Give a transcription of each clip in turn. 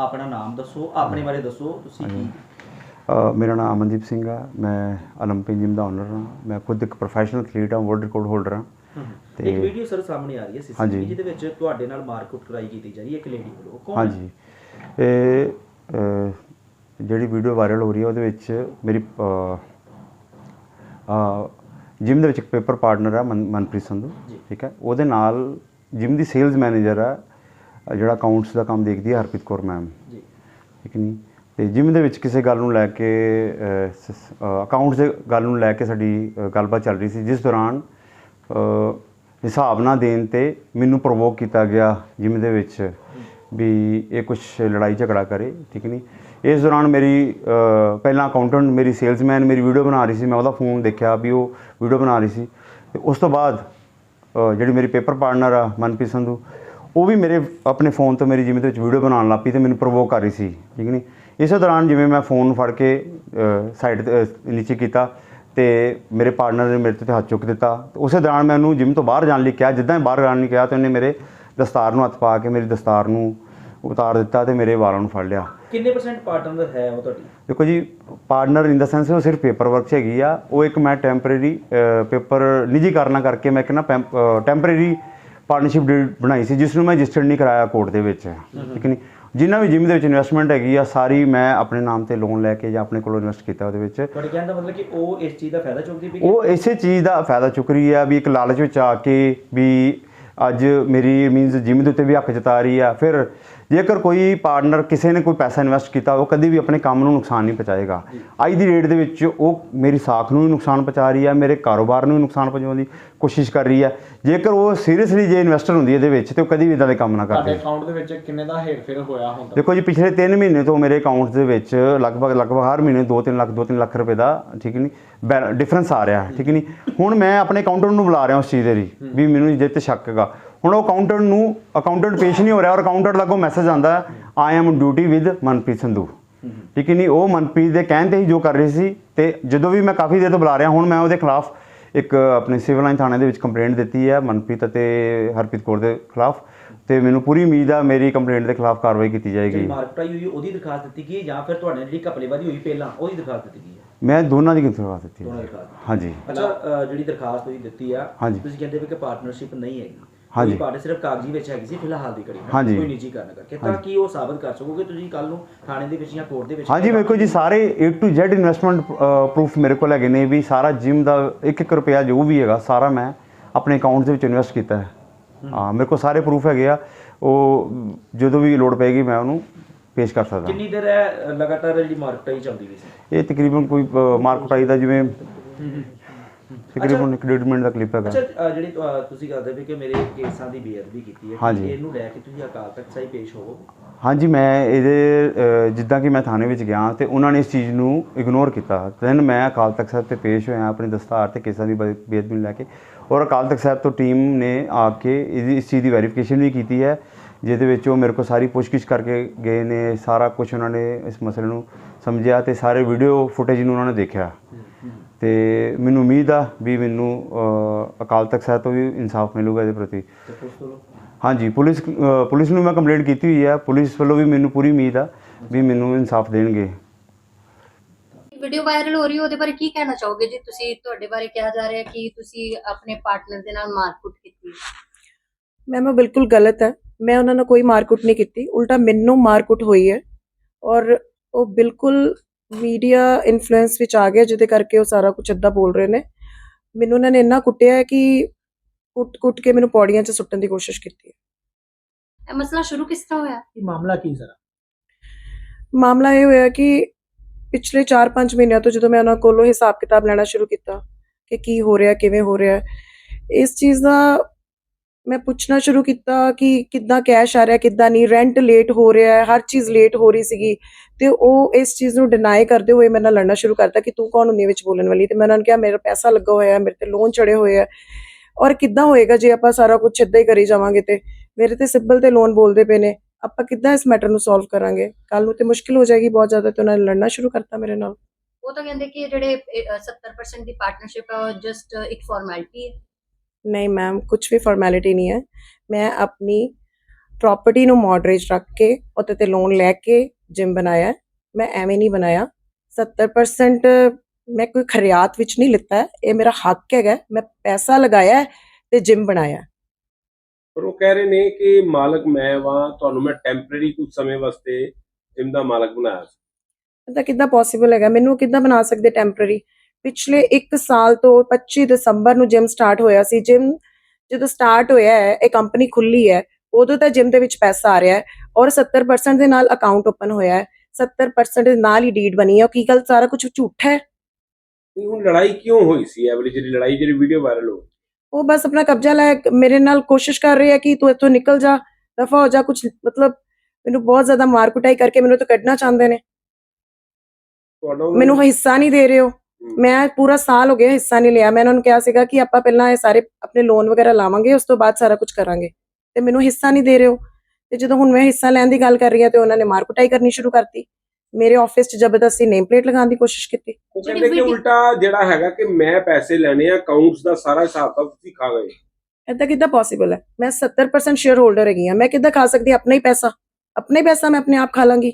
ਆਪਣਾ ਨਾਮ ਦੱਸੋ ਆਪਣੇ ਬਾਰੇ ਦੱਸੋ ਤੁਸੀਂ ਕੀ ਅ, ਮੇਰਾ ਨਾਮ ਅਮਨਦੀਪ ਸਿੰਘ ਆ ਮੈਂ 올림픽 ਜਿਮ ਦਾ ਓਨਰ ਹਾਂ ਮੈਂ ਖੁਦ ਇੱਕ ਪ੍ਰੋਫੈਸ਼ਨਲ ਐਥਲੀਟ ਹਾਂ ਵਰਲਡ ਰਿਕਾਰਡ ਹੋਲਡਰ ਹਾਂ ਇੱਕ ਤੇ ਵੀਡੀਓ ਸਰ ਸਾਹਮਣੇ ਆ ਰਹੀ ਹੈ ਹਾਂਜੀ। ਸੀਸੀਟੀਵੀ ਜਿਹਦੇ ਵਿੱਚ ਤੁਹਾਡੇ ਨਾਲ ਮਾਰਕੁੱਟ ਕਰਾਈ ਕੀਤੀ ਜਾ ਰਹੀ ਹੈ ਇੱਕ ਲੇਡੀ ਵੱਲੋਂ ਕੌਣ ਹੈ? ਹਾਂਜੀ ਇਹ ਅ, ਜਿਹੜੀ ਵੀਡੀਓ ਵਾਇਰਲ ਹੋ ਰਹੀ ਹੈ ਉਹਦੇ ਵਿੱਚ ਮੇਰੀ ਜਿਮ ਦੇ ਵਿੱਚ ਇੱਕ ਪੇਪਰ ਪਾਰਟਨਰ ਹੈ ਮਨ- ਮਨਪ੍ਰੀਤ ਸੰਧੂ ਜੀ। ਠੀਕ ਹੈ ਉਹਦੇ ਨਾਲ ਜਿਮ ਦੀ ਸੇਲਸ ਮੈਨੇਜਰ ਹੈ ਅ, ਜਿਹੜਾ ਅਕਾਊਂਟਸ ਦਾ ਕੰਮ ਦੇਖਦੀ ਹੈ ਹਰਪ੍ਰੀਤ ਕੌਰ ਮੈਮ ਜੀ। ਠੀਕ ਨਹੀਂ? ਤੇ ਜਿਮ ਦੇ ਵਿੱਚ ਕਿਸੇ ਗੱਲ ਨੂੰ ਲੈ ਕੇ ਅਕਾਊਂਟਸ ਦੇ ਗੱਲ ਨੂੰ ਲੈ ਕੇ ਸਾਡੀ ਗੱਲਬਾਤ ਚੱਲ ਰਹੀ ਸੀ ਜਿਸ ਦੌਰਾਨ ਹਿਸਾਬ ਨਾ ਦੇਣ ਤੇ ਮੈਨੂੰ ਪ੍ਰੋਵੋਕ ਕੀਤਾ ਗਿਆ ਜਿਮ ਦੇ ਵਿੱਚ ਵੀ ਇਹ ਕੁਝ ਲੜਾਈ ਝਗੜਾ ਕਰੇ ਠੀਕ ਨਹੀਂ? ਇਸ ਦੌਰਾਨ ਮੇਰੀ ਪਹਿਲਾਂ ਅਕਾਊਂਟੈਂਟ ਮੇਰੀ ਸੇਲਸਮੈਨ ਮੇਰੀ ਵੀਡੀਓ ਬਣਾ ਰਹੀ ਸੀ ਮੈਂ ਉਹਦਾ ਫੋਨ ਦੇਖਿਆ ਵੀ ਉਹ ਵੀਡੀਓ ਬਣਾ ਰਹੀ ਸੀ। ਉਸ ਤੋਂ ਬਾਅਦ ਜਿਹੜੀ ਮੇਰੀ ਪੇਪਰ ਪਾਰਟਨਰ ਆ ਮਨਪ੍ਰੀਤ ਸੰਧੂ ਉਹ ਵੀ ਮੇਰੇ ਆਪਣੇ ਫੋਨ ਤੋਂ ਮੇਰੀ ਜਿਵੇਂ ਦੇ ਵਿੱਚ ਵੀਡੀਓ ਬਣਾਉਣ ਲੱਗ ਪਈ ਤੇ ਮੈਨੂੰ ਪ੍ਰੋਵੋਕ ਕਰ ਰਹੀ ਸੀ ਠੀਕ ਨਹੀਂ ਇਸੇ ਦੌਰਾਨ ਜਿਵੇਂ ਮੈਂ ਫੋਨ ਫੜ ਕੇ ਸਾਈਡ ਤੇ ਨੀਚੇ ਕੀਤਾ ਤੇ ਮੇਰੇ ਪਾਰਟਨਰ ਨੇ ਮੇਰੇ ਤੇ ਹੱਥ ਚੁੱਕ ਦਿੱਤਾ। ਉਸੇ ਦੌਰਾਨ ਮੈਂ ਉਹਨੂੰ ਜਿਮ ਤੋਂ ਬਾਹਰ ਜਾਣ ਲਈ ਕਿਹਾ ਜਿੱਦਾਂ ਹੀ ਬਾਹਰ ਜਾਣ ਲਈ ਕਿਹਾ ਤੇ ਉਹਨੇ ਮੇਰੇ ਦਸਤਾਰ ਨੂੰ ਹੱਥ ਪਾ ਕੇ ਮੇਰੀ ਦਸਤਾਰ ਨੂੰ ਉਤਾਰ ਦਿੱਤਾ ਤੇ ਮੇਰੇ ਵਾਲਾਂ ਨੂੰ ਫੜ ਲਿਆ। ਕਿੰਨੇ ਪਰਸੈਂਟ ਪਾਰਟਨਰ ਹੈ ਉਹ ਤੁਹਾਡੀ? ਦੇਖੋ ਜੀ ਪਾਰਟਨਰ ਇਨ ਦਾ ਸੈਂਸ ਉਹ ਸਿਰਫ ਪੇਪਰ ਵਰਕ 'ਚ ਹੈਗੀ ਆ। ਉਹ ਇੱਕ ਮੈਂ ਟੈਂਪਰੇਰੀ ਪੇਪਰ ਨਿੱਜੀਕਰਨਾ ਕਰਕੇ ਮੈਂ ਨਾ ਟੈਂਪਰੇਰੀ ਪਾਰਟਨਰਸ਼ਿਪ ਬਣਾਈ ਸੀ ਜਿਸ ਨੂੰ ਮੈਂ ਰਜਿਸਟਰਡ ਨਹੀਂ ਕਰਾਇਆ ਕੋਰਟ ਦੇ ਵਿੱਚ। ਠੀਕ ਨਹੀਂ ਜਿੰਨਾ ਵੀ ਜਿਮ ਦੇ ਵਿੱਚ ਇਨਵੈਸਟਮੈਂਟ ਹੈਗੀ ਆ ਸਾਰੀ ਮੈਂ ਆਪਣੇ ਨਾਮ ਤੇ ਲੋਨ ਲੈ ਕੇ ਜਾਂ ਆਪਣੇ ਕੋਲੋਂ ਇਨਵੈਸਟ ਕੀਤਾ ਉਹਦੇ ਵਿੱਚ। ਤੁਹਾਡੇ ਕਹਿਣ ਦਾ ਮਤਲਬ ਕਿ ਉਹ ਇਸ ਚੀਜ਼ ਦਾ ਫਾਇਦਾ ਚੁੱਕਦੀ ਪਈ ਉਹ ਇਸੇ ਚੀਜ਼ ਦਾ ਫਾਇਦਾ ਚੁੱਕ ਰਹੀ ਆ ਵੀ ਇੱਕ ਲਾਲਚ ਵਿੱਚ ਆ ਕੇ ਵੀ ਅੱਜ ਮੇਰੀ ਮੀਨਸ ਜਿਮ ਦੇ ਉੱਤੇ ਵੀ ਹੱਕ ਜਤਾ ਰਹੀ ਆ ਫਿਰ ਜੇਕਰ ਕੋਈ ਪਾਰਟਨਰ ਕਿਸੇ ਨੇ ਕੋਈ ਪੈਸਾ ਇਨਵੈਸਟ ਕੀਤਾ ਉਹ ਕਦੀ ਵੀ ਆਪਣੇ ਕੰਮ ਨੂੰ ਨੁਕਸਾਨ ਨਹੀਂ ਪਹੁੰਚਾਏਗਾ। ਅੱਜ ਦੀ ਰੇਟ ਦੇ ਵਿੱਚ ਉਹ ਮੇਰੀ ਸਾਖ ਨੂੰ ਵੀ ਨੁਕਸਾਨ ਪਹੁੰਚਾ ਰਹੀ ਆ ਮੇਰੇ ਕਾਰੋਬਾਰ ਨੂੰ ਵੀ ਨੁਕਸਾਨ ਪਹੁੰਚਾਉਣ ਦੀ ਕੋਸ਼ਿਸ਼ ਕਰ ਰਹੀ ਆ ਜੇਕਰ ਉਹ ਸੀਰੀਅਸਲੀ ਜੇ ਇਨਵੈਸਟਰ ਹੁੰਦੀ ਇਹਦੇ ਵਿੱਚ ਤੇ ਉਹ ਕਦੀ ਵੀ ਇਦਾਂ ਦੇ ਕੰਮ ਨਾ ਕਰਦੇ। ਅਕਾਊਂਟ ਦੇ ਵਿੱਚ ਕਿੰਨੇ ਦਾ ਹੇਰਫੇਰ ਹੋਇਆ ਹੁੰਦਾ? ਦੇਖੋ ਜੀ ਪਿਛਲੇ 3 ਮਹੀਨੇ ਤੋਂ ਮੇਰੇ ਅਕਾਊਂਟ ਦੇ ਵਿੱਚ ਲਗਭਗ ਲਗਭਗ ਹਰ ਮਹੀਨੇ 2-3 ਲੱਖ 2-3 ਲੱਖ ਰੁਪਏ ਦਾ ਠੀਕ ਨਹੀਂ ਡਿਫਰੈਂਸ ਆ ਰਿਹਾ ਠੀਕ ਨਹੀਂ। ਹੁਣ ਮੈਂ ਆਪਣੇ ਅਕਾਊਂਟੈਂਟ ਨੂੰ ਬੁਲਾ ਰਿਹਾ ਉਸ ਚੀਜ਼ ਦੇ ਲਈ ਵੀ ਮੈਨੂੰ ਜੇ ਤੇ ਸ਼ੱਕ ਹੈਗਾ। ਹੁਣ ਉਹ ਅਕਾਊਂਟੈਂਟ ਨੂੰ ਅਕਾਊਂਟੈਂਟ ਪੇਸ਼ ਨਹੀਂ ਹੋ ਰਿਹਾ ਔਰ ਅਕਾਊਂਟੈਂਟ ਲੱਗੋ ਮੈਸੇਜ ਆਂਦਾ I am duty with Manpreet Sandhu. ਠੀਕ ਨਹੀਂ ਉਹ ਮਨਪ੍ਰੀਤ ਦੇ ਕਹਿਣ ਤੇ ਹੀ ਜੋ ਕਰ ਰਹੀ ਸੀ ਤੇ ਜਦੋਂ ਵੀ ਮੈਂ ਕਾਫੀ ਦੇਰ ਤੋਂ ਬੁਲਾ ਰਿਹਾ ਹੁਣ ਮੈਂ ਉਹਦੇ ਖਿਲਾਫ ਇੱਕ ਆਪਣੇ ਸਿਵਲ ਲਾਈਨ ਥਾਣੇ ਦੇ ਵਿੱਚ ਕੰਪਲੇਂਟ ਦਿੱਤੀ ਹੈ ਮਨਪ੍ਰੀਤ ਅਤੇ ਹਰਪ੍ਰੀਤ ਕੌਰ ਦੇ ਖਿਲਾਫ ਤੇ ਮੈਨੂੰ ਪੂਰੀ ਉਮੀਦ ਆ ਮੇਰੀ ਕੰਪਲੇਂਟ ਦੇ ਖਿਲਾਫ ਕਾਰਵਾਈ ਕੀਤੀ ਜਾਏਗੀ। ਮਾਰਕੁੱਟ ਆਈ ਹੋਈ ਹੈ, ਉਹਦੀ ਦਰਖਾਸਤ ਦਿੱਤੀ ਗਈ ਹੈ ਜਾਂ ਫਿਰ ਤੁਹਾਡੇ ਨਾਲ ਜਿਹੜੀ ਘਪਲੇਬਾਜ਼ੀ ਹੋਈ ਪਹਿਲਾਂ ਉਹਦੀ ਦਰਖਾਸਤ ਦਿੱਤੀ ਗਈ ਹੈ? ਮੈਂ ਦੋਨਾਂ ਦੀ ਕਿੰਤੂ ਦਿੱਤੀ ਹੈ। ਦੀ ਦਰਖਾਸਤ। ਹਾਂਜੀ। ਅੱਛਾ ਜਿਹੜੀ ਦਰਖਾਸਤ ਤੁਸੀਂ ਦਿੱਤੀ ਆ। ਤੁਸੀਂ ਕਹਿੰਦੇ ਵੀ ਕਿ ਪਾਰਟਨਰਸ਼ਿਪ ਨਹੀਂ ਹੈਗੀ। ਹਾਂਜੀ। ਪਾਰਟਨਰ ਸਿਰਫ ਕਾਗਜ਼ੀ ਵਿੱਚ ਹੈਗੀ ਸੀ ਫਿਲਹਾਲ ਦੀ ਕੜੀ ਹਾਂਜੀ। ਕੋਈ ਨਿੱਜੀ ਕਾਰਨ ਕਰਕੇ। ਤਾਂ ਕੀ ਉਹ ਸਾਬਤ ਕਰ ਸਕੋਗੇ ਤੁਸੀਂ ਕੱਲ ਨੂੰ ਥਾਣੇ ਦੇ ਵਿੱਚ ਜਾਂ ਕੋਰਟ ਦੇ ਵਿੱਚ? ਹਾਂਜੀ ਵੇਖੋ ਜੀ ਸਾਰੇ A to Z investment proof ਮੇਰੇ ਕੋਲ ਹੈਗੇ ਨੇ ਵੀ ਸਾਰਾ ਜਿਮ ਦਾ 1-1 ਰੁਪਿਆ ਜੋ ਵੀ ਹੈਗਾ ਸਾਰਾ ਮੈਂ ਆਪਣੇ ਅਕਾਊਂਟ ਦੇ ਵਿੱਚ ਇਨਵੈਸਟ ਕੀਤਾ ਹੈ। ਹਾਂ। ਮੇਰੇ ਕੋਲ ਸਾਰੇ ਪ੍ਰੂਫ ਹੈਗੇ ਆ। ਉਹ ਜਦੋਂ ਵੀ ਲੋੜ ਪਏਗੀ ਮੈਂ ਉਹਨੂੰ ਪੇਸ਼ ਕਰ ਸਕਦਾ। ਕਿੰਨੀ ਦੇਰ ਹੈ ਅ, ਲਗਾਤਾਰ ਜਿਹੜੀ ਮਾਰਕੁੱਟ ਆਈ ਚੱਲਦੀ ਵੀ ਸੀ? ਇਹ ਤਕਰੀਬਨ ਕੋਈ ਮਾਰਕਟ ਆਈ ਦਾ ਜਿਵੇਂ ਤਕਰੀਬਨ 1.5 ਮਿੰਟ ਦਾ ਕਲਿੱਪ ਹੈਗਾ। ਅੱਛਾ ਜਿਹੜੀ ਤੁਸੀਂ ਕਰਦੇ ਵੀ ਕਿ ਮੇਰੇ ਕੇਸਾਂ ਦੀ ਬੇਅਦਬੀ ਕੀਤੀ ਹੈ ਹਾਂਜੀ। ਇਹਨੂੰ ਲੈ ਕੇ ਤੁਸੀਂ ਅਕਾਲ ਤਖਤ ਸਾਹਿਬ ਪੇਸ਼ ਹੋਵੋਗੇ ਹਾਂਜੀ ਮੈਂ ਇਹਦੇ ਅ, ਜਿੱਦਾਂ ਕਿ ਮੈਂ ਥਾਣੇ ਵਿੱਚ ਗਿਆ ਤੇ ਉਹਨਾਂ ਨੇ ਇਸ ਚੀਜ਼ ਨੂੰ ਇਗਨੋਰ ਕੀਤਾ। ਦੈਨ ਮੈਂ ਅਕਾਲ ਤਖਤ ਸਾਹਿਬ ਤੇ ਪੇਸ਼ ਹੋਇਆ ਆਪਣੀ ਦਸਤਾਰ ਤੇ ਕੇਸਾਂ ਦੀ ਬੇ- ਬੇਅਦਬੀ ਨੂੰ ਲੈ ਕੇ ਔਰ ਅਕਾਲ ਤਖਤ ਸਾਹਿਬ ਤੋਂ ਟੀਮ ਨੇ ਆ ਕੇ ਇਹਦੀ ਇਸ ਚੀਜ਼ ਦੀ ਵੈਰੀਫਿਕੇਸ਼ਨ ਵੀ ਕੀਤੀ ਹੈ ਜਿਹਦੇ ਵਿੱਚ ਉਹ ਮੇਰੇ ਕੋਲ ਸਾਰੀ ਪੁੱਛਗਿੱਛ ਕਰਕੇ ਗਏ ਨੇ ਸਾਰਾ ਕੁਝ ਉਹਨਾਂ ਨੇ ਇਸ ਮਸਲੇ ਨੂੰ ਸਮਝਿਆ ਤੇ ਸਾਰੇ ਵੀਡੀਓ ਫੁਟੇਜ ਨੂੰ ਉਹਨਾਂ ਨੇ ਦੇਖਿਆ। ਤੇ ਮੈਨੂੰ ਉਮੀਦ ਆ ਵੀ ਮੈਨੂੰ ਅਕਾਲ ਤਖਤ ਸਾਹਿਬ ਤੋਂ ਵੀ ਇਨਸਾਫ ਮਿਲੂਗਾ ਇਹਦੇ ਪ੍ਰਤੀ। ਹਾਂਜੀ ਪੁਲਿਸ ਪੁਲਿਸ ਨੂੰ ਮੈਂ ਕੰਪਲੇਂਟ ਕੀਤੀ ਹੋਈ ਹੈ ਪੁਲਿਸ ਵੱਲੋਂ ਵੀ ਮੈਨੂੰ ਪੂਰੀ ਉਮੀਦ ਆ ਵੀ ਮੈਨੂੰ ਇਨਸਾਫ ਦੇਣਗੇ। ਵੀਡੀਓ ਵਾਇਰਲ ਹੋ ਰਹੀ ਹੈ ਉਹਦੇ ਬਾਰੇ ਕੀ ਕਹਿਣਾ ਚਾਹੋਗੇ? ਜੀ ਤੁਸੀਂ ਤੁਹਾਡੇ ਬਾਰੇ ਕਿਹਾ ਜਾ ਰਿਹਾ ਕਿ ਤੁਸੀਂ ਆਪਣੇ ਪਾਰਟਨਰ ਦੇ ਨਾਲ ਮਾਰਕੁੱਟ ਕੀਤੀ ਮੈਮ ਉਹ ਬਿਲਕੁਲ ਗਲਤ ਹੈ। ਮੈਂ ਉਹਨਾਂ ਨਾਲ ਕੋਈ ਮਾਰਕੁੱਟ ਨਹੀਂ ਕੀਤੀ। ਉਲਟਾ ਮੈਨੂੰ ਮਾਰਕੁੱਟ ਹੋਈ ਹੈ ਔਰ ਉਹ ਬਿਲਕੁਲ ਮੀਡੀਆ ਇਨਫਲੂਐਂਸ ਵਿੱਚ ਆ ਗਿਆ ਜਿਹਦੇ ਕਰਕੇ ਉਹ ਸਾਰਾ ਕੁਝ ਏਦਾਂ ਬੋਲ ਰਹੇ ਨੇ। ਮੈਨੂੰ ਉਹਨਾਂ ਨੇ ਇੰਨਾ ਕੁੱਟਿਆ ਹੈ ਕਿ ਕੁੱਟ-ਕੁੱਟ ਕੇ ਮੈਨੂੰ ਪੌੜੀਆਂ 'ਚ ਸੁੱਟਣ ਦੀ ਕੋਸ਼ਿਸ਼ ਕੀਤੀ ਹੈ। ਇਹ ਮਸਲਾ ਸ਼ੁਰੂ ਕਿਸ ਤਰ੍ਹਾਂ ਹੋਇਆ? ਇਹ ਮਾਮਲਾ ਕੀ ਸਰ ਮਾਮਲਾ ਇਹ ਹੋਇਆ ਕਿ ਪਿਛਲੇ 4-5 ਮਹੀਨਿਆਂ ਤੋਂ ਜਦੋਂ ਮੈਂ ਉਹਨਾਂ ਕੋਲੋਂ ਹਿਸਾਬ ਕਿਤਾਬ ਲੈਣਾ ਸ਼ੁਰੂ ਕੀਤਾ ਕਿ ਕੀ ਹੋ ਰਿਹਾ ਕਿਵੇਂ ਹੋ ਰਿਹਾ ਇਸ ਚੀਜ਼ ਦਾ ਮੈਂ ਪੁੱਛਣਾ ਸ਼ੁਰੂ ਕੀਤਾ ਕਿ ਕਿੱਦਾਂ ਕੈਸ਼ ਆ ਰਿਹਾ, ਕਿੱਦਾਂ ਨਹੀਂ? ਰੈਂਟ ਲੇਟ ਹੋ ਰਿਹਾ ਹੈ ਹਰ ਚੀਜ਼ ਲੇਟ ਹੋ ਰਹੀ ਸੀਗੀ। ਤੇ ਉਹ ਇਸ ਚੀਜ਼ ਨੂੰ ਡਿਨਾਈ ਕਰਦੇ ਹੋਏ ਮੇਰੇ ਨਾਲ ਲੜਨਾ ਸ਼ੁਰੂ ਕਰਤਾ ਕਿ ਤੂੰ ਕੌਣ ਹੁੰਦੀ ਵਿੱਚ ਬੋਲਣ ਵਾਲੀ? ਤੇ ਮੈਂ ਉਹਨਾਂ ਨੂੰ ਕਿਹਾ, ਮੇਰਾ ਪੈਸਾ ਲੱਗਾ ਹੋਇਆ ਹੈ, ਮੇਰੇ ਤੇ ਲੋਨ ਚੜੇ ਹੋਏ ਆ ਔਰ ਕਿੱਦਾਂ ਹੋਏਗਾ ਜੇ ਆਪਾਂ ਸਾਰਾ ਕੁਝ ਏਦਾਂ ਹੀ ਕਰੀ ਜਾਵਾਂਗੇ ਤੇ? ਮੇਰੇ ਤੇ ਸਿਬਲ ਤੇ ਲੋਨ ਬੋਲਦੇ ਪਏ ਨੇ। ਆਪਾਂ ਕਿੱਦਾਂ ਇਸ ਮੈਟਰ ਨੂੰ ਸੋਲਵ ਕਰਾਂਗੇ? ਕੱਲ ਨੂੰ ਤੇ ਮੁਸ਼ਕਿਲ ਹੋ ਜਾਏਗੀ ਬਹੁਤ ਜ਼ਿਆਦਾ ਤੇ ਉਹਨਾਂ ਨੇ ਲੜਨਾ ਸ਼ੁਰੂ ਕਰਤਾ ਮੇਰੇ ਨਾਲ। ਉਹ ਤਾਂ ਕਹਿੰਦੇ ਕਿ ਜਿਹੜੇ 70% ਦੀ ਪਾਰਟਨਰਸ਼ਿਪ ਹੈ, ਉਹ ਜਸਟ ਇੱਕ ਫਾਰਮੈਲਿਟੀ ਹੈ। ਨਹੀਂ ਮੈਮ ਕੁਝ ਵੀ ਫਾਰਮੈਲਿਟੀ ਨਹੀਂ ਹੈ ਮੈਂ ਆਪਣੀ ਪ੍ਰਾਪਰਟੀ ਨੂੰ ਮੋਡਰੇਜ ਰੱਖ ਕੇ ਉਹਦੇ ਤੇ ਲੋਨ ਲੈ ਕੇ ਜਿਮ ਬਣਾਇਆ। ਮੈਂ ਐਵੇਂ ਨਹੀਂ ਬਣਾਇਆ 70% ਮੈਂ ਕੋਈ ਖਰਿਆਤ ਵਿੱਚ ਨਹੀਂ ਲਿੱਤਾ। ਇਹ ਮੇਰਾ ਹੱਕ ਹੈਗਾ। ਮੈਂ ਪੈਸਾ ਲਗਾਇਆ ਤੇ ਜਿਮ ਬਣਾਇਆ। ਪਰ ਉਹ ਕਹਿ ਰਹੇ ਨੇ ਕਿ ਮਾਲਕ ਮੈਂ ਵਾਂ ਤੁਹਾਨੂੰ ਮੈਂ ਟੈਂਪਰੇਰੀ ਕੁਝ ਸਮੇਂ ਵਾਸਤੇ ਜਿਮ ਦਾ ਮਾਲਕ ਬਣਾਇਆ ਸੀ ਤਾਂ ਕਿੱਦਾਂ ਪੋਸੀਬਲ ਹੈਗਾ ਮੈਨੂੰ ਕਿੱਦਾਂ ਬਣਾ ਸਕਦੇ ਟੈਂਪਰੇਰੀ ਪਿਛਲੇ 1 ਸਾਲ ਤੋਂ 25 ਦਸੰਬਰ ਨੂੰ ਜਿਮ ਸਟਾਰਟ ਹੋਇਆ ਸੀ। ਜਿਮ ਜਦੋਂ ਸਟਾਰਟ ਹੋਇਆ ਹੈ ਇਹ ਕੰਪਨੀ ਖੁੱਲੀ ਹੈ ਉਦੋਂ ਤਾਂ ਜਿਮ ਦੇ ਵਿੱਚ ਪੈਸਾ ਆ ਰਿਹਾ ਹੈ ਔਰ 70% ਦੇ ਨਾਲ ਅਕਾਊਂਟ ਓਪਨ ਹੋਇਆ ਹੈ। 70% ਦੇ ਨਾਲ ਹੀ ਡੀਡ ਬਣੀ ਹੈ। ਕੀ ਗੱਲ ਸਾਰਾ ਕੁਝ ਝੂਠ ਹੈ? ਨਹੀਂ ਹੁਣ ਲੜਾਈ ਕਿਉਂ ਹੋਈ ਸੀ? ਵਾਲੀ ਜਿਹੜੀ ਲੜਾਈ ਜਿਹੜੀ ਵੀਡੀਓ ਵਾਇਰਲ ਹੋ ਉਹ ਬਸ ਆਪਣਾ ਕਬਜ਼ਾ ਲੈ ਮੇਰੇ ਨਾਲ ਕੋਸ਼ਿਸ਼ ਕਰ ਰਹੀ ਹੈ ਕਿ ਤੂੰ ਇੱਥੋਂ ਨਿਕਲ ਜਾ ਦਫਾ ਹੋ ਜਾ ਕੁਝ ਮਤਲਬ ਮੈਨੂੰ ਬਹੁਤ ਜ਼ਿਆਦਾ ਮਾਰ ਕੁਟਾਈ ਕਰਕੇ ਮੈਨੂੰ ਤਾਂ ਕੱਢਣਾ ਚਾਹੁੰਦੇ ਨੇ। ਮੈਨੂੰ ਹਿੱਸਾ ਨਹੀਂ ਦੇ ਰਹੇ ਹੋ ਮੈਂ ਪੂਰਾ ਸਾਲ ਹੋ ਗਿਆ ਹਿੱਸਾ ਨਹੀਂ ਲਿਆ। ਮੈਂ ਇਹਨਾਂ ਨੂੰ ਕਿਹਾ ਸੀਗਾ ਕਿ ਆਪਾਂ ਪਹਿਲਾਂ ਇਹ ਸਾਰੇ ਆਪਣੇ ਲੋਨ ਵਗੈਰਾ ਲਾਵਾਂਗੇ ਉਸ ਤੋਂ ਬਾਅਦ ਸਾਰਾ ਕੁਝ ਕਰਾਂਗੇ। ਤੇ ਮੈਨੂੰ ਹਿੱਸਾ ਨਹੀਂ ਦੇ ਰਹੇ ਹੋ ਤੇ ਜਦੋਂ ਹੁਣ ਮੈਂ ਹਿੱਸਾ ਲੈਣ ਦੀ ਗੱਲ ਕਰ ਰਹੀ ਹਾਂ ਤੇ ਉਹਨਾਂ ਨੇ ਮਾਰ ਕੁਟਾਈ ਕਰਨੀ ਸ਼ੁਰੂ ਕਰਤੀ। ਮੇਰੇ ਆਫਿਸ 'ਚ ਜ਼ਬਰਦਸਤੀ ਨੇਮ ਪਲੇਟ ਲਗਾਉਣ ਦੀ ਕੋਸ਼ਿਸ਼ ਕੀਤੀ। ਕਹਿੰਦੇ ਕਿ ਉਲਟਾ ਜਿਹੜਾ ਹੈਗਾ ਕਿ ਮੈਂ ਪੈਸੇ ਲੈਣੇ ਆ ਅਕਾਊਂਟਸ ਦਾ ਸਾਰਾ ਹਿਸਾਬ ਤਾਂ ਤੁਸੀਂ ਖਾ ਗਏ। ਏਦਾਂ ਕਿੱਦਾਂ ਪੋਸੀਬਲ ਹੈ? ਮੈਂ 70% ਸ਼ੇਅਰ ਹੋਲਡਰ ਹੈਗੀ ਆ ਮੈਂ ਕਿੱਦਾਂ ਖਾ ਸਕਦੀ ਆਪਣਾ ਹੀ ਪੈਸਾ। ਆਪਣਾ ਹੀ ਪੈਸਾ ਮੈਂ ਆਪਣੇ ਆਪ ਖਾ ਲਾਂਗੀ।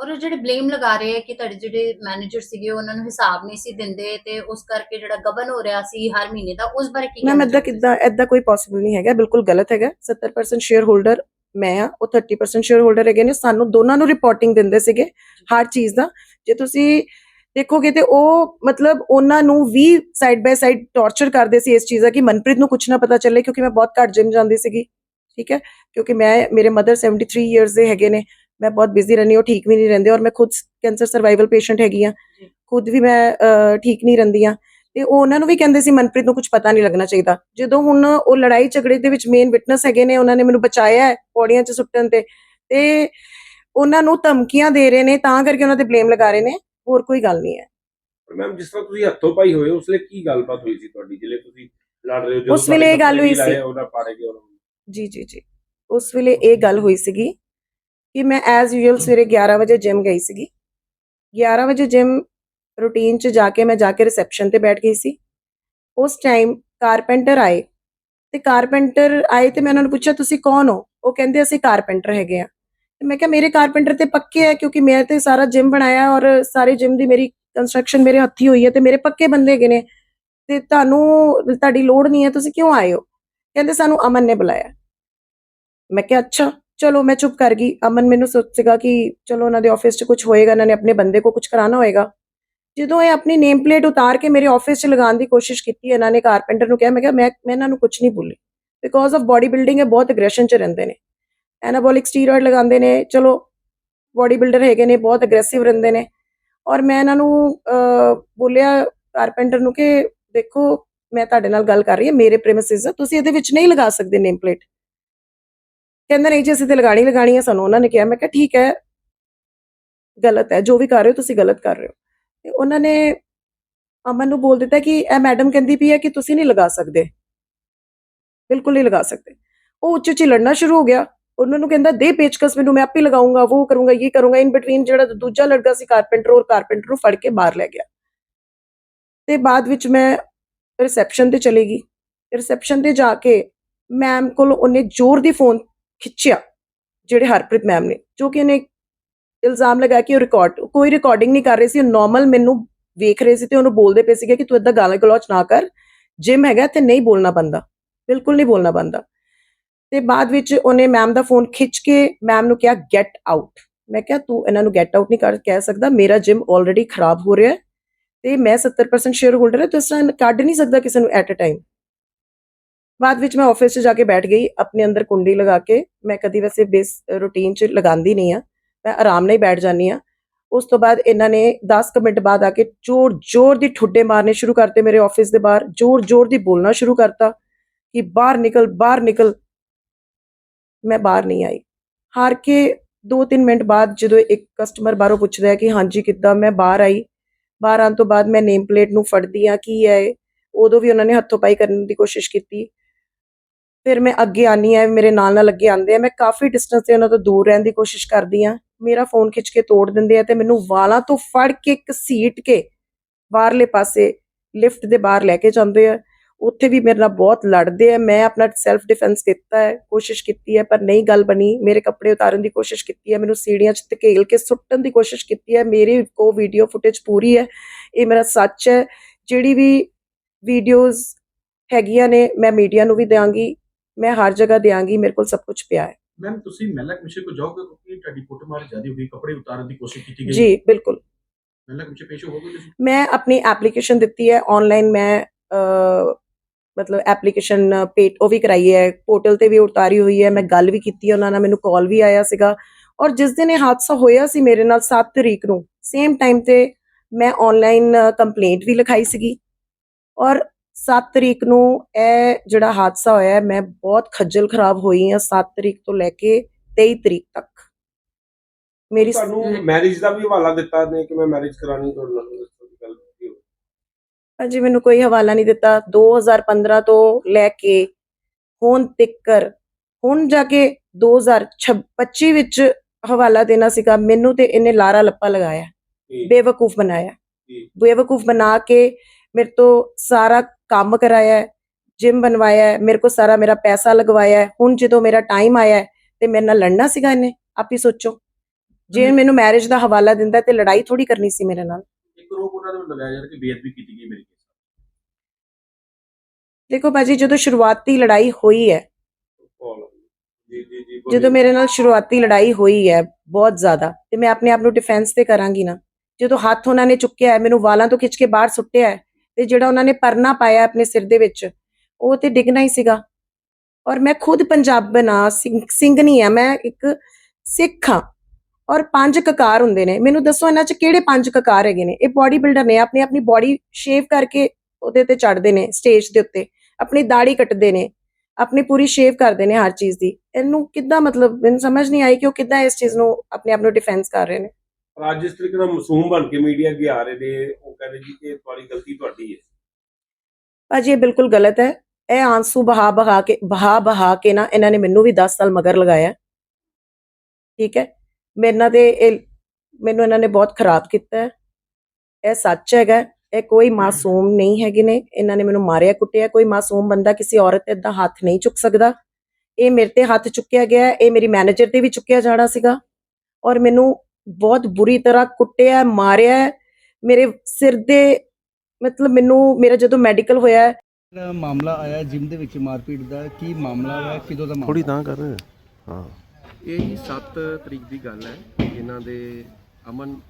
ਔਰ ਉਹ ਜਿਹੜੇ ਬਲੇਮ ਲਗਾ ਰਹੇ ਆ ਕਿ ਤੁਹਾਡੇ ਜਿਹੜੇ ਮੈਨੇਜਰ ਸੀਗੇ ਉਹਨਾਂ ਨੂੰ ਹਿਸਾਬ ਨਹੀਂ ਸੀ ਦਿੰਦੇ ਤੇ ਉਸ ਕਰਕੇ ਜਿਹੜਾ ਗਬਨ ਹੋ ਰਿਹਾ ਸੀ ਹਰ ਮਹੀਨੇ ਦਾ ਉਸ ਬਾਰੇ ਕੀ ਮੈਮ ਚਾਹੋਗੇ? ਕਿੱਦਾਂ ਏਦਾਂ ਕੋਈ ਪੋਸੀਬਲ ਨਹੀਂ ਹੈਗਾ ਬਿਲਕੁਲ ਗਲਤ ਹੈਗਾ। 70% ਸ਼ੇਅਰ ਹੋਲਡਰ ਮੈਂ ਆ ਉਹ 30% ਸ਼ੇਅਰ ਹੋਲਡਰ ਹੈਗੇ ਨੇ। ਸਾਨੂੰ ਦੋਨਾਂ ਨੂੰ ਰਿਪੋਰਟਿੰਗ ਦਿੰਦੇ ਸੀਗੇ ਹਰ ਚੀਜ਼ ਦਾ। ਜੇ ਤੁਸੀਂ ਦੇਖੋਗੇ ਤੇ ਉਹ ਮਤਲਬ ਉਹਨਾਂ ਨੂੰ ਵੀ ਸਾਈਡ ਬਾਈ ਸਾਈਡ ਟੌਰਚਰ ਕਰਦੇ ਸੀ ਇਸ ਚੀਜ਼ ਦਾ ਕਿ ਮਨਪ੍ਰੀਤ ਨੂੰ ਕੁਝ ਨਾ ਪਤਾ ਚੱਲੇ ਕਿਉਂਕਿ ਮੈਂ ਬਹੁਤ ਘੱਟ ਜਿਮ ਜਾਂਦੀ ਸੀਗੀ ਠੀਕ ਹੈ? ਕਿਉਂਕਿ ਮੈਂ ਮੇਰੇ ਮਦਰ 73 ਇਅਰਸ ਦੇ ਹੈਗੇ ਨੇ। ਮੈਂ ਬਹੁਤ ਬਿਜ਼ੀ ਰਹਿੰਦੀ ਹਾਂ ਠੀਕ ਵੀ ਨਹੀਂ ਰਹਿੰਦੇ ਔਰ ਮੈਂ ਖੁਦ ਕੈਂਸਰ ਸਰਵਾਈਵਲ ਪੇਸ਼ੈਂਟ ਹੈਗੀ ਆ ਖੁਦ ਵੀ ਮੈਂ ਠੀਕ ਨਹੀਂ ਰਹਿੰਦੀ ਆ ਤੇ ਉਹ ਉਹਨਾਂ ਨੂੰ ਵੀ ਕਹਿੰਦੇ ਸੀ ਮਨਪ੍ਰੀਤ ਨੂੰ ਕੁਝ ਪਤਾ ਨਹੀਂ ਲੱਗਣਾ ਚਾਹੀਦਾ। ਜਦੋਂ ਹੁਣ ਉਹ ਲੜਾਈ ਝਗੜੇ ਦੇ ਵਿੱਚ ਮੇਨ ਵਿਟਨੈਸ ਹੈਗੇ ਨੇ ਉਹਨਾਂ ਨੇ ਮੈਨੂੰ ਬਚਾਇਆ ਹੈ ਪੌੜੀਆਂ 'ਚ ਸੁੱਟਣ ਤੇ। ਤੇ ਉਹਨਾਂ ਨੂੰ ਧਮਕੀਆਂ ਦੇ ਰਹੇ ਨੇ ਤਾਂ ਕਰਕੇ ਉਹਨਾਂ ਤੇ ਬਲੇਮ ਲਗਾ ਰਹੇ ਨੇ। ਹੋਰ ਕੋਈ ਗੱਲ ਨਹੀਂ ਹੈ। ਪਰ ਮੈਮ ਜਿਸ ਤਰ੍ਹਾਂ ਤੁਸੀਂ ਹੱਥੋਂ ਪਾਈ ਹੋਏ ਉਸ ਲਈ ਕੀ ਗੱਲਬਾਤ ਹੋਈ ਸੀ ਤੁਹਾਡੀ? ਜਿਹੜੇ ਤੁਸੀਂ ਲੜ ਰਹੇ ਹੋ ਜਦੋਂ ਉਸ ਵੇਲੇ ਇਹ ਗੱਲ ਹੋਈ ਸੀ। ਜੀ ਜੀ ਜੀ। ਉਸ ਵੇਲੇ ਇਹ ਗੱਲ ਹੋਈ ਸੀਗੀ ਕਿ ਮੈਂ ਐਜ਼ ਯੂਜੂਅਲ ਸਵੇਰੇ 11 ਵਜੇ ਜਿਮ ਗਈ ਸੀਗੀ। 11 ਵਜੇ ਜਿਮ ਰੂਟੀਨ 'ਚ ਜਾ ਕੇ ਮੈਂ ਜਾ ਕੇ ਰਿਸੈਪਸ਼ਨ ਤੇ ਬੈਠ ਗਈ ਸੀ। ਉਸ ਟਾਈਮ ਕਾਰਪੈਂਟਰ ਆਏ। ਤੇ ਕਾਰਪੈਂਟਰ ਆਏ ਤੇ ਮੈਂ ਉਹਨਾਂ ਨੂੰ ਪੁੱਛਿਆ, ਤੁਸੀਂ ਕੌਣ ਹੋ? ਉਹ ਕਹਿੰਦੇ, ਅਸੀਂ ਕਾਰਪੈਂਟਰ ਹੈਗੇ ਆ ਤੇ ਮੈਂ ਕਿਹਾ, ਮੇਰੇ ਕਾਰਪੈਂਟਰ ਤੇ ਪੱਕੇ ਹੈ ਕਿਉਂਕਿ ਮੈਂ ਤੇ ਸਾਰਾ ਜਿਮ ਬਣਾਇਆ ਔਰ ਸਾਰੇ ਜਿਮ ਦੀ ਮੇਰੀ ਕੰਸਟਰਕਸ਼ਨ ਮੇਰੇ ਹੱਥੀ ਹੋਈ ਹੈ ਤੇ ਮੇਰੇ ਪੱਕੇ ਬੰਦੇ ਹੈਗੇ ਨੇ। ਤੇ ਤੁਹਾਨੂੰ ਤੁਹਾਡੀ ਲੋੜ ਨਹੀਂ ਹੈ, ਤੁਸੀਂ ਕਿਉਂ ਆਏ ਹੋ? ਕਹਿੰਦੇ, ਸਾਨੂੰ ਅਮਨ ਨੇ ਬੁਲਾਇਆ। ਮੈਂ ਕਿਹਾ, ਅੱਛਾ। ਚਲੋ ਮੈਂ ਚੁੱਪ ਕਰ ਗਈ। ਅਮਨ ਮੈਨੂੰ ਸੋਚ ਸੀਗਾ ਕਿ ਚਲੋ ਉਹਨਾਂ ਦੇ ਆਫਿਸ 'ਚ ਕੁਝ ਹੋਏਗਾ ਇਹਨਾਂ ਨੇ ਆਪਣੇ ਬੰਦੇ ਕੋ ਕੁਝ ਕਰਾਉਣਾ ਹੋਏਗਾ। ਜਦੋਂ ਇਹ ਆਪਣੀ ਨੇਮ ਪਲੇਟ ਉਤਾਰ ਕੇ ਮੇਰੇ ਆਫਿਸ 'ਚ ਲਗਾਉਣ ਦੀ ਕੋਸ਼ਿਸ਼ ਕੀਤੀ, ਇਹਨਾਂ ਨੇ ਕਾਰਪੈਂਟਰ ਨੂੰ ਕਿਹਾ, ਮੈਂ ਕਿਹਾ, ਮੈਂ ਮੈਂ ਇਹਨਾਂ ਨੂੰ ਕੁਝ ਨਹੀਂ ਬੋਲੀ। ਬਿਕੋਜ਼ ਆਫ ਬਾਡੀ ਬਿਲਡਿੰਗ ਇਹ ਬਹੁਤ ਐਗਰੈਸ਼ਨ 'ਚ ਰਹਿੰਦੇ ਨੇ। ਐਨਾਬੋਲਿਕ ਸਟੀਰੋਇਡ ਲਗਾਉਂਦੇ ਨੇ, ਚਲੋ ਬਾਡੀ ਬਿਲਡਰ ਹੈਗੇ ਨੇ, ਬਹੁਤ ਐਗਰੈਸਿਵ ਰਹਿੰਦੇ ਨੇ। ਔਰ ਮੈਂ ਇਹਨਾਂ ਨੂੰ ਬੋਲਿਆ ਕਾਰਪੈਂਟਰ ਨੂੰ ਕਿ ਦੇਖੋ, ਮੈਂ ਤੁਹਾਡੇ ਨਾਲ ਗੱਲ ਕਰ ਰਹੀ ਹਾਂ, ਮੇਰੇ ਪ੍ਰੈਮਿਸਿਸ ਆ, ਤੁਸੀਂ ਇਹਦੇ ਵਿੱਚ ਨਹੀਂ ਲਗਾ ਸਕਦੇ ਨੇਮ ਪਲੇਟ ਕਹਿੰਦਾ ਨਹੀਂ ਜੀ ਅਸੀਂ ਤੇ ਲਗਾਣੀ ਲਗਾਣੀ ਹੈ ਸਾਨੂੰ ਉਹਨਾਂ ਨੇ ਕਿਹਾ, ਮੈਂ ਕਿਹਾ ਠੀਕ ਹੈ। ਗਲਤ ਹੈ, ਜੋ ਵੀ ਕਰ ਰਹੇ ਹੋ ਤੁਸੀਂ ਗਲਤ ਕਰ ਰਹੇ ਹੋ। ਤੇ ਉਹਨਾਂ ਨੇ ਅਮਨ ਨੂੰ ਬੋਲ ਦਿੱਤਾ ਕਿ ਇਹ ਮੈਡਮ ਕਹਿੰਦੀ ਪਈ ਹੈ ਕਿ ਤੁਸੀਂ ਨਹੀਂ ਲਗਾ ਸਕਦੇ। ਬਿਲਕੁਲ ਨਹੀਂ ਲਗਾ ਸਕਦੇ। ਉਹ ਉੱਚ ਉੱਚੀ ਲੜਨਾ ਸ਼ੁਰੂ ਹੋ ਗਿਆ। ਉਹਨਾਂ ਨੂੰ ਕਹਿੰਦਾ, ਦੇ ਪੇਚਕਸ ਮੈਨੂੰ, ਮੈਂ ਆਪੇ ਲਗਾਉਂਗਾ ਉਹ ਕਰੂੰਗਾ ਇਹ ਕਰੂੰਗਾ। ਇਨ ਬਿਟਵੀਨ ਜਿਹੜਾ ਦੂਜਾ ਲੜਕਾ ਸੀ ਕਾਰਪੈਂਟਰ ਔਰ ਕਾਰਪੈਂਟਰ ਨੂੰ ਫੜ ਕੇ ਬਾਹਰ ਲੈ ਗਿਆ। ਤੇ ਬਾਅਦ ਵਿੱਚ ਮੈਂ ਰਿਸੈਪਸ਼ਨ ਤੇ ਚਲੀ ਗਈ। ਰਿਸੈਪਸ਼ਨ ਤੇ ਜਾ ਕੇ ਮੈਮ ਕੋਲ ਉਹਨੇ ਜ਼ੋਰ ਦੀ ਫੋਨ ਖਿੱਚਿਆ, ਜਿਹੜੇ ਹਰਪ੍ਰੀਤ ਮੈਮ ਨੇ, ਜੋ ਕਿ ਇਹਨੇ ਇਲਜ਼ਾਮ ਲਗਾ ਕੇ ਉਹ ਰਿਕਾਰਡ ਕੋਈ ਰਿਕਾਰਡਿੰਗ ਨਹੀਂ ਕਰ ਰਹੀ ਸੀ, ਉਹ ਨਾਰਮਲ ਮੈਨੂੰ ਵੇਖ ਰਹੇ ਸੀ ਤੇ ਉਹਨੂੰ ਬੋਲਦੇ ਪਏ ਸੀਗੇ ਕਿ ਤੂੰ ਇਦਾਂ ਗਾਲਾਂ ਗਲੋਚ ਨਾ ਕਰ ਜਿਮ ਹੈਗਾ ਤੇ ਨਹੀਂ ਬੋਲਣਾ ਬੰਦਾ, ਬਿਲਕੁਲ ਨਹੀਂ ਬੋਲਣਾ ਬੰਦਾ। ਤੇ ਬਾਅਦ ਵਿੱਚ ਉਹਨੇ ਮੈਮ ਦਾ ਫੋਨ ਖਿੱਚ ਕੇ ਮੈਮ ਨੂੰ ਕਿਹਾ ਗੈਟ ਆਊਟ ਮੈਂ ਕਿਹਾ, ਤੂੰ ਇਹਨਾਂ ਨੂੰ ਗੈਟ ਆਊਟ ਨਹੀਂ ਕਰ, ਕਹਿ ਸਕਦਾ, ਮੇਰਾ ਜਿਮ ਆਲਰੇਡੀ ਖਰਾਬ ਹੋ ਰਿਹਾ ਹੈ ਤੇ ਮੈਂ 70% ਸ਼ੇਅਰ ਹੋਲਡਰ ਹਾਂ, ਤੂੰ ਇਸ ਤਰ੍ਹਾਂ ਕੱਢ ਨਹੀਂ ਸਕਦਾ ਕਿਸੇ ਨੂੰ ਐਟ ਅ ਟਾਈਮ ਬਾਅਦ ਵਿੱਚ ਮੈਂ ਆਫਿਸ 'ਚ ਜਾ ਕੇ ਬੈਠ ਗਈ, ਆਪਣੇ ਅੰਦਰ ਕੁੰਡੀ ਲਗਾ ਕੇ। ਮੈਂ ਕਦੀ ਵੈਸੇ ਬੇਸ ਰੂਟੀਨ 'ਚ ਲਗਾਉਂਦੀ ਨਹੀਂ ਆ ਮੈਂ ਆਰਾਮ ਨਾਲ ਹੀ ਬੈਠ ਜਾਂਦੀ ਆ ਉਸ ਤੋਂ ਬਾਅਦ ਇਹਨਾਂ ਨੇ 10 ਕੁ ਮਿੰਟ ਬਾਅਦ ਆ ਕੇ ਜ਼ੋਰ ਜ਼ੋਰ ਦੀ ਠੁੱਡੇ ਮਾਰਨੇ ਸ਼ੁਰੂ ਕਰਤੇ ਮੇਰੇ ਆਫਿਸ ਦੇ ਬਾਹਰ। ਜ਼ੋਰ ਜ਼ੋਰ ਦੀ ਬੋਲਣਾ ਸ਼ੁਰੂ ਕਰਤਾ ਕਿ ਬਾਹਰ ਨਿਕਲ ਬਾਹਰ ਨਿਕਲ। ਮੈਂ ਬਾਹਰ ਨਹੀਂ ਆਈ। ਹਾਰ ਕੇ 2-3 ਮਿੰਟ ਬਾਅਦ ਜਦੋਂ ਇੱਕ ਕਸਟਮਰ ਬਾਹਰੋਂ ਪੁੱਛਦਾ ਹੈ ਕਿ ਹਾਂਜੀ, ਕਿੱਦਾਂ? ਮੈਂ ਬਾਹਰ ਆਈ। ਬਾਹਰ ਆਉਣ ਤੋਂ ਬਾਅਦ ਮੈਂ ਨੇਮ ਪਲੇਟ ਨੂੰ ਫੜਦੀ ਆ ਕੀ ਹੈ ਇਹ? ਉਦੋਂ ਵੀ ਉਹਨਾਂ ਨੇ ਹੱਥੋਂ ਪਾਈ ਕਰਨ ਦੀ ਕੋਸ਼ਿਸ਼ ਕੀਤੀ। ਫਿਰ ਮੈਂ ਅੱਗੇ ਆਨੀ ਆ ਮੇਰੇ ਨਾਲ ਨਾਲ ਅੱਗੇ ਆਂਦੇ ਆ। ਮੈਂ ਕਾਫੀ ਡਿਸਟੈਂਸ ਤੇ ਉਹਨਾਂ ਤੋਂ ਦੂਰ ਰਹਿਣ ਦੀ ਕੋਸ਼ਿਸ਼ ਕਰਦੀ ਆ ਮੇਰਾ ਫੋਨ ਖਿੱਚ ਕੇ ਤੋੜ ਦਿੰਦੇ ਆ ਤੇ ਮੈਨੂੰ ਵਾਲਾਂ ਤੋਂ ਫੜ ਕੇ ਘਸੀਟ ਕੇ ਬਾਹਰਲੇ ਪਾਸੇ ਲਿਫਟ ਦੇ ਬਾਹਰ ਲੈ ਕੇ ਜਾਂਦੇ ਆ। ਉੱਥੇ ਵੀ ਮੇਰੇ ਨਾਲ ਬਹੁਤ ਲੜਦੇ ਆ। ਮੈਂ ਆਪਣਾ ਸੈਲਫ ਡਿਫੈਂਸ ਕੀਤਾ ਹੈ, ਕੋਸ਼ਿਸ਼ ਕੀਤੀ ਹੈ, ਪਰ ਨਹੀਂ ਗੱਲ ਬਣੀ। ਮੇਰੇ ਕੱਪੜੇ ਉਤਾਰਨ ਦੀ ਕੋਸ਼ਿਸ਼ ਕੀਤੀ ਹੈ, ਮੈਨੂੰ ਸੀੜੀਆਂ 'ਚ ਧਕੇਲ ਕੇ ਸੁੱਟਣ ਦੀ ਕੋਸ਼ਿਸ਼ ਕੀਤੀ ਹੈ। ਮੇਰੀ ਕੋ ਵੀਡੀਓ ਫੁਟੇਜ ਪੂਰੀ ਹੈ। ਇਹ ਮੇਰਾ ਸੱਚ ਹੈ। ਜਿਹੜੀ ਵੀ ਵੀਡੀਓਜ਼ ਹੈਗੀਆਂ ਨੇ, ਮੈਂ ਮੀਡੀਆ ਨੂੰ ਵੀ ਦਿਆਂਗੀ। ਮੈਂ ਹਰ ਜਗ੍ਹਾ ਦਿਆਂਗੀ ਮੇਰੇ ਕੋਲ ਸਭ ਕੁਝ ਪਿਆ ਹੈ। ਮੈਮ ਤੁਸੀਂ ਮਹਿਲਾ ਕਮਿਸ਼ਨ ਕੋ ਜਾਓਗੇ ਕਿਉਂਕਿ ਤੁਹਾਡੀ ਕੁੱਟਮਾਰ ਜ਼ਿਆਦਾ ਹੋਈ ਕੱਪੜੇ ਉਤਾਰਨ ਦੀ ਕੋਸ਼ਿਸ਼ ਕੀਤੀ ਗਈ। ਜੀ ਬਿਲਕੁਲ। ਮਹਿਲਾ ਕਮਿਸ਼ਨ ਪੇਸ਼ ਹੋਗੇ ਤੁਸੀਂ? ਮੈਂ ਆਪਣੀ ਐਪਲੀਕੇਸ਼ਨ ਦਿੱਤੀ ਹੈ ਆਨਲਾਈਨ ਮੈਂ ਮਤਲਬ ਐਪਲੀਕੇਸ਼ਨ ਪੇਟ ਉਹ ਵੀ ਕਰਾਈ ਹੈ ਪੋਰਟਲ ਤੇ ਵੀ ਉਤਾਰੀ ਹੋਈ ਹੈ ਮੈਂ ਗੱਲ ਵੀ ਕੀਤੀ ਉਹਨਾਂ ਨਾਲ ਮੈਨੂੰ ਕਾਲ ਵੀ ਆਇਆ ਸੀਗਾ। ਔਰ ਜਿਸ ਦਿਨ ਇਹ ਹਾਦਸਾ ਹੋਇਆ ਸੀ ਮੇਰੇ ਨਾਲ 7 ਤਰੀਕ ਨੂੰ ਸੇਮ ਟਾਈਮ ਤੇ ਮੈਂ ਆਨਲਾਈਨ ਕੰਪਲੇਂਟ ਵੀ ਲਿਖਾਈ ਸੀਗੀ। ਔਰ 7 ਤਰੀਕ ਨੂੰ ਇਹ ਜਿਹੜਾ ਹਾਦਸਾ ਹੋਇਆ ਮੈਂ ਬਹੁਤ ਖੱਜਲ ਖਰਾਬ ਹੋਈ ਹਾਂ 7 ਤਰੀਕ ਤੋਂ ਲੈ ਕੇ 23 ਤਰੀਕ ਤੱਕ। ਮੇਰੀ ਤੁਹਾਨੂੰ ਮੈਰਿਜ ਦਾ ਵੀ ਹਵਾਲਾ ਦਿੱਤਾ ਨੇ ਕਿ ਮੈਂ ਮੈਰਿਜ ਕਰਾਣੀ ਤੁਹਾਡੇ ਨਾਲ। ਅਜੇ ਮੈਨੂੰ ਕੋਈ ਹਵਾਲਾ ਨਹੀਂ ਦਿੱਤਾ। 2015 ਤੋਂ ਲੈ ਕੇ ਹੁਣ ਤੱਕਰ ਹੁਣ ਜਾ ਕੇ 2025 ਵਿੱਚ ਹਵਾਲਾ ਦੇਣਾ ਸੀਗਾ। ਮੈਨੂੰ ਤੇ ਇਹਨੇ ਲਾਰਾ ਲੱਪਾ ਲਗਾਇਆ। ਬੇਵਕੂਫ ਬਣਾਇਆ। ਬੇਵਕੂਫ ਬਣਾ ਕੇ ਮੇਰੇ ਤੋਂ ਸਾਰਾ ਕੰਮ ਕਰਾਇਆ ਜਿਮ ਬਣਵਾਇਆ ਹੈ, ਮੇਰੇ ਕੋ ਸਾਰਾ ਮੇਰਾ ਪੈਸਾ ਲਗਵਾਇਆ ਹੈ। ਹੁਣ ਜਦੋਂ ਮੇਰਾ ਟਾਈਮ ਆਇਆ ਹੈ, ਤੇ ਮੇਰੇ ਨਾਲ ਲੜਨਾ ਸੀਗਾ ਇਹਨੇ ਆਪ ਹੀ ਸੋਚੋ ਜੇ ਮੈਨੂੰ ਮੈਰਿਜ ਦਾ ਹਵਾਲਾ ਦਿੰਦਾ ਤੇ ਲੜਾਈ ਥੋੜੀ ਕਰਨੀ ਸੀ ਮੇਰੇ ਨਾਲ ਇੱਕ ਰੋਕ ਉਹਨਾਂ ਦੇ ਵੱਲੋਂ ਲਗਾਇਆ ਜਾ ਰਿਹਾ ਕਿ ਬੇਅਦਬੀ ਕੀਤੀ ਗਈ ਮੇਰੇ ਕੇਸ ਦੇਖੋ ਬਾਜੀ ਜਦੋਂ ਸ਼ੁਰੂਆਤੀ ਲੜਾਈ ਹੋਈ ਹੈ। ਜਦੋਂ ਮੇਰੇ ਨਾਲ ਸ਼ੁਰੂਆਤੀ ਲੜਾਈ ਹੋਈ ਹੈ ਬਹੁਤ ਜ਼ਿਆਦਾ ਤੇ ਮੈਂ ਆਪਣੇ ਆਪ ਨੂੰ ਡਿਫੈਂਸ ਤੇ ਕਰਾਂਗੀ ਨਾ ਜਦੋਂ ਹੱਥ ਉਹਨਾਂ ਨੇ ਚੁੱਕਿਆ ਹੈ ਮੈਨੂੰ ਵਾਲਾਂ ਤੋਂ ਖਿੱਚ ਕੇ ਬਾਹਰ ਸੁੱਟਿਆ ਹੈ ਤੇ ਜਿਹੜਾ ਉਹਨਾਂ ਨੇ ਪਰਨਾ ਪਾਇਆ ਆਪਣੇ ਸਿਰ ਦੇ ਵਿੱਚ, ਉਹ ਤੇ ਡਿੱਗਣਾ ਹੀ ਸੀਗਾ। ਔਰ ਮੈਂ ਖੁਦ ਪੰਜਾਬਣ ਆ ਸਿੰਘ ਸਿੰਘਣੀ ਆ, ਮੈਂ ਇੱਕ ਸਿੱਖ ਹਾਂ। ਔਰ ਪੰਜ ਕਕਾਰ ਹੁੰਦੇ ਨੇ। ਮੈਨੂੰ ਦੱਸੋ ਇਹਨਾਂ 'ਚ ਕਿਹੜੇ ਪੰਜ ਕਕਾਰ ਹੈਗੇ ਨੇ? ਇਹ ਬਾਡੀ ਬਿਲਡਰ ਨੇ, ਆਪਣੀ ਆਪਣੀ ਬਾਡੀ ਸ਼ੇਵ ਕਰਕੇ ਉਹਦੇ ਤੇ ਚੜਦੇ ਨੇ ਸਟੇਜ ਦੇ ਉੱਤੇ। ਆਪਣੀ ਦਾੜੀ ਕੱਟਦੇ ਨੇ, ਆਪਣੀ ਪੂਰੀ ਸ਼ੇਵ ਕਰਦੇ ਨੇ ਹਰ ਚੀਜ਼ ਦੀ। ਇਹਨੂੰ ਕਿੱਦਾਂ ਮਤਲਬ, ਮੈਨੂੰ ਸਮਝ ਨਹੀਂ ਆਈ ਕਿ ਉਹ ਕਿੱਦਾਂ ਇਸ ਚੀਜ਼ ਨੂੰ ਆਪਣੇ ਆਪ ਨੂੰ ਡਿਫੈਂਸ ਕਰ ਰਹੇ ਨੇ। ਪਰ ਅੱਜ ਇਸ ਤਰੀਕੇ ਨਾਲ ਮਾਸੂਮ ਬਣ ਕੇ ਮੀਡੀਆ ਅੱਗੇ ਆ ਰਹੇ ਨੇ, ਉਹ ਕਹਿੰਦੇ ਜੀ ਕਿ ਤੁਹਾਡੀ ਗਲਤੀ ਤੁਹਾਡੀ ਹੈ। ਭਾਜੀ, ਇਹ ਬਿਲਕੁਲ ਗਲਤ ਹੈ। ਇਹ ਆਂਸੂ ਬਹਾ ਬਹਾ ਕੇ, ਬਹਾ ਬਹਾ ਕੇ ਨਾ ਇਹਨਾਂ ਨੇ ਮੈਨੂੰ ਵੀ 10 ਸਾਲ ਮਗਰ ਲਗਾਇਆ। ਠੀਕ ਹੈ? ਮੇਰੇ ਨਾਲ ਤੇ ਇਹ, ਮੈਨੂੰ ਇਹਨਾਂ ਨੇ ਬਹੁਤ ਖਰਾਬ ਕੀਤਾ ਇਹ ਸੱਚ ਹੈਗਾ ਇਹ ਕੋਈ ਮਾਸੂਮ ਨਹੀਂ ਹੈਗੇ ਨੇ। ਇਹਨਾਂ ਨੇ ਮੈਨੂੰ ਮਾਰਿਆ, ਕੁੱਟਿਆ। ਕੋਈ ਮਾਸੂਮ ਬੰਦਾ ਕਿਸੇ ਔਰਤ ਤੇ ਇਦਾਂ ਹੱਥ ਨਹੀਂ ਚੁੱਕ ਸਕਦਾ। ਇਹ ਮੇਰੇ ਤੇ ਹੱਥ ਚੁੱਕਿਆ ਗਿਆ ਇਹ ਮੇਰੀ ਮੈਨੇਜਰ ਤੇ ਵੀ ਚੁੱਕਿਆ ਜਾਣਾ ਸੀਗਾ। ਔਰ ਮੈਨੂੰ ਬਹੁਤ ਬੁਰੀ ਤਰ੍ਹਾਂ ਕੁੱਟਿਆ ਮਾਰਿਆ। ਮੇਰੇ ਸਿਰ ਦੇ ਮਤਲਬ ਮੈਨੂੰ ਮੇਰਾ ਜਦੋਂ ਮੈਡੀਕਲ ਹੋਇਆ ਜਿਹੜਾ ਮਾਮਲਾ ਆਇਆ ਜਿਮ ਦੇ ਵਿੱਚ ਮਾਰਪੀਟ ਦਾ ਕੀ ਮਾਮਲਾ ਹੈ ਕਿਦੋਂ ਦਾ ਮਾਮਲਾ? ਥੋੜੀ ਤਾਂ ਕਰ। ਹਾਂ। ਇਹ ਜੀ 7 ਤਰੀਕ ਦੀ ਗੱਲ ਹੈ। ਇਹਨਾਂ ਦੇ ਅਮਨ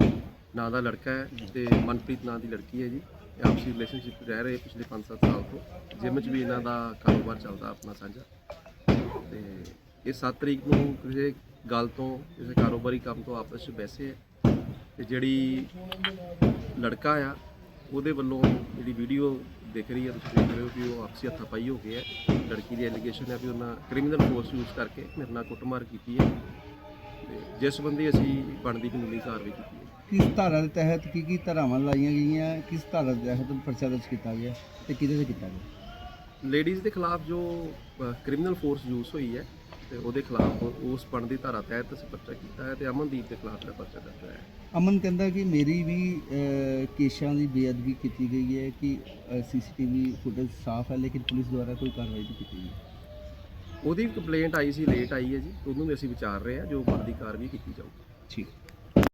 ਨਾਂ ਦਾ ਲੜਕਾ ਹੈ ਤੇ ਮਨਪ੍ਰੀਤ ਨਾਂ ਦੀ ਲੜਕੀ ਹੈ ਜੀ। ਇਹ ਆਪਸੀ ਰਿਲੇਸ਼ਨਸ਼ਿਪ ਰਹਿ ਰਹੇ ਪਿਛਲੇ 5-7 ਸਾਲ ਤੋਂ। ਜਿਮ 'ਚ ਵੀ ਇਹਨਾਂ ਦਾ ਕਾਰੋਬਾਰ ਚੱਲਦਾ ਆਪਣਾ ਸਾਂਝਾ। ਤੇ ਇਹ 7 ਤਰੀਕ ਨੂੰ ਕਿਸੇ ਗੱਲ ਤੋਂ ਕਿਸੇ ਕਾਰੋਬਾਰੀ ਕੰਮ ਤੋਂ ਆਪਸ 'ਚ ਬੈਸੇ ਹੈ ਤੇ ਜਿਹੜੀ ਲੜਕਾ ਆ ਉਹਦੇ ਵੱਲੋਂ ਜਿਹੜੀ ਵੀਡੀਓ ਦਿਖ ਰਹੀ ਹੈ ਤੁਸੀਂ ਦੇਖ ਰਹੇ ਹੋ ਕਿ ਉਹ ਆਪਸੀ ਹੱਥਾਪਾਈ ਹੋ ਗਏ ਹੈ ਲੜਕੀ ਦੀ ਐਲੀਗੇਸ਼ਨ ਹੈ ਵੀ ਉਹਨਾਂ ਕ੍ਰਿਮੀਨਲ ਫੋਰਸ ਯੂਜ਼ ਕਰਕੇ ਮੇਰੇ ਨਾਲ ਕੁੱਟਮਾਰ ਕੀਤੀ ਹੈ ਤੇ ਜਿਸ ਸੰਬੰਧੀ ਅਸੀਂ ਬਣਦੀ ਕਾਨੂੰਨੀ ਕਾਰਵਾਈ ਕੀਤੀ ਹੈ। ਕਿਸ ਧਾਰਾ ਦੇ ਤਹਿਤ ਕੀ ਕੀ ਧਾਰਾਵਾਂ ਲਾਈਆਂ ਗਈਆਂ ਕਿਸ ਧਾਰਾ ਦੇ ਤਹਿਤ ਪਰਚਾ ਦਰਜ ਕੀਤਾ ਗਿਆ ਤੇ ਕਿਹਦੇ ਤੇ ਕੀਤਾ ਗਿਆ? ਲੇਡੀਜ਼ ਦੇ ਖਿਲਾਫ ਜੋ ਕ੍ਰਿਮੀਨਲ ਫੋਰਸ ਯੂਜ਼ ਹੋਈ ਹੈ ਤੇ ਉਹਦੇ ਖਿਲਾਫ ਉਸ ਬਣਦੀ ਧਾਰਾ ਤਹਿਤ ਅਸੀਂ ਪਰਚਾ ਕੀਤਾ ਹੈ ਤੇ ਅਮਨਦੀਪ ਦੇ ਖਿਲਾਫ ਦਾ ਪਰਚਾ ਦਰਜ ਹੈ। ਅਮਨ ਕਹਿੰਦਾ ਕਿ ਮੇਰੀ ਵੀ ਅਹ, ਕੇਸਾਂ ਦੀ ਬੇਅਦਬੀ ਕੀਤੀ ਗਈ ਹੈ ਕਿ ਸੀਸੀਟੀਵੀ ਫੁਟੇਜ ਸਾਫ਼ ਹੈ ਲੇਕਿਨ ਪੁਲਿਸ ਦੁਆਰਾ ਕੋਈ ਕਾਰਵਾਈ ਨਹੀਂ ਕੀਤੀ ਗਈ। ਉਹਦੀ ਕੰਪਲੇਂਟ ਆਈ ਸੀ ਲੇਟ ਆਈ ਹੈ ਜੀ ਉਹਨੂੰ ਵੀ ਅਸੀਂ ਵਿਚਾਰ ਰਹੇ ਹਾਂ ਜੋ ਬਣਦੀ ਕਾਰਵਾਈ ਕੀਤੀ ਜਾਊਗੀ। ਠੀਕ।